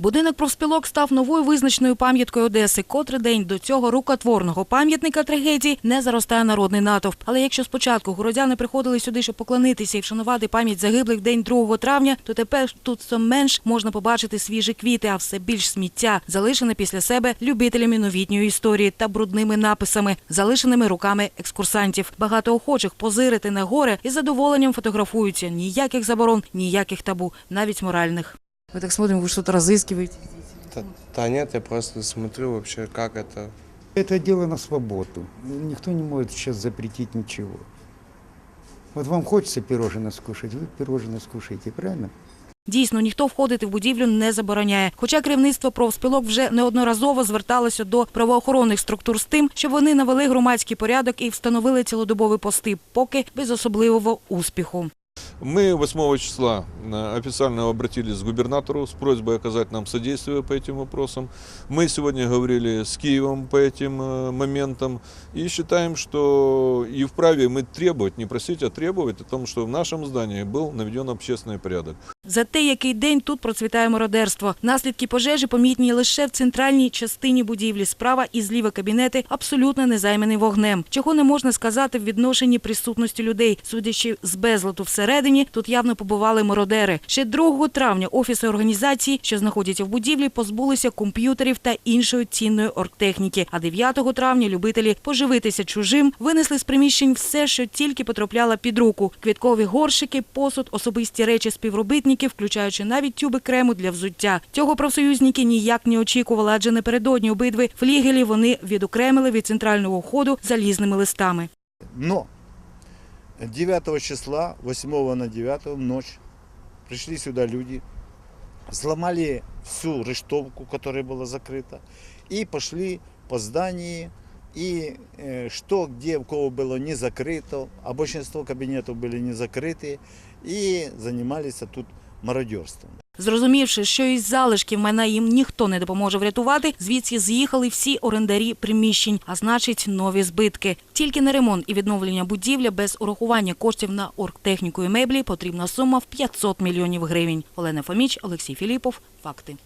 Будинок профспілок став новою визначною пам'яткою Одеси. Котрий день до цього рукотворного пам'ятника трагедії не заростає народний натовп. Але якщо спочатку городяни приходили сюди, щоб поклонитися і вшанувати пам'ять загиблих день 2 травня, то тепер тут все менш можна побачити свіжі квіти, а все більш сміття, залишене після себе любителями новітньої історії та брудними написами, залишеними руками екскурсантів. Багато охочих позирити на горе із задоволенням фотографуються. Ніяких заборон, ніяких табу, навіть моральних. Вы так смотрим, вы что-то разыскиваете. Да, да нет, я просто смотрю вообще, как это. Это дело на свободу. Никто не может сейчас запретить ничего. Вот вам хочется пирожное скушать, вы пирожное скушаете, правильно? Дійсно, ніхто входити в будівлю не забороняє. Хоча керівництво профспілок вже неодноразово зверталося до правоохоронних структур з тим, щоб вони навели громадський порядок і встановили цілодобові пости, поки без особливого успіху. Мы 8 числа э, официально обратились к губернатору с просьбой оказать нам содействие по этим вопросам. Мы сегодня говорили с Киевом по этим э, моментам и считаем, что и вправе мы требовать, не просить, а требовать о том, что в нашем здании был наведен общественный порядок. За те, який день тут процвітає мародерство. Наслідки пожежі помітні лише в центральній частині будівлі. Справа і зліва кабінети абсолютно не займані вогнем. Чого не можна сказати в відношенні присутності людей. Судячи з безлату всередині, тут явно побували мародери. Ще 2 травня офіси організації, що знаходяться в будівлі, позбулися комп'ютерів та іншої цінної оргтехніки. А 9 травня любителі поживитися чужим винесли з приміщень все, що тільки потрапляло під руку: квіткові горшики, посуд, особисті речі співробітників, включаючи навіть тюби крему для взуття. Цього профсоюзники ніяк не очікували, адже напередодні обидві флігелі вони відокремили від центрального входу залізними листами. Но 9 числа, 8 на 9 в ночь, пришли сюда люди, сломали всю рештовку, которая была закрыта, и пошли по зданию, и э, что, где, у кого было не закрыто, а большинство кабинетов были не закрыты, и занимались тут мародерством. Зрозумівши, що із залишків майна їм ніхто не допоможе врятувати, звідси з'їхали всі орендарі приміщень, а значить нові збитки. Тільки на ремонт і відновлення будівлі без урахування коштів на оргтехніку і меблі потрібна сума в 500 мільйонів гривень. Олена Фоміч, Олексій Філіпов. Факти.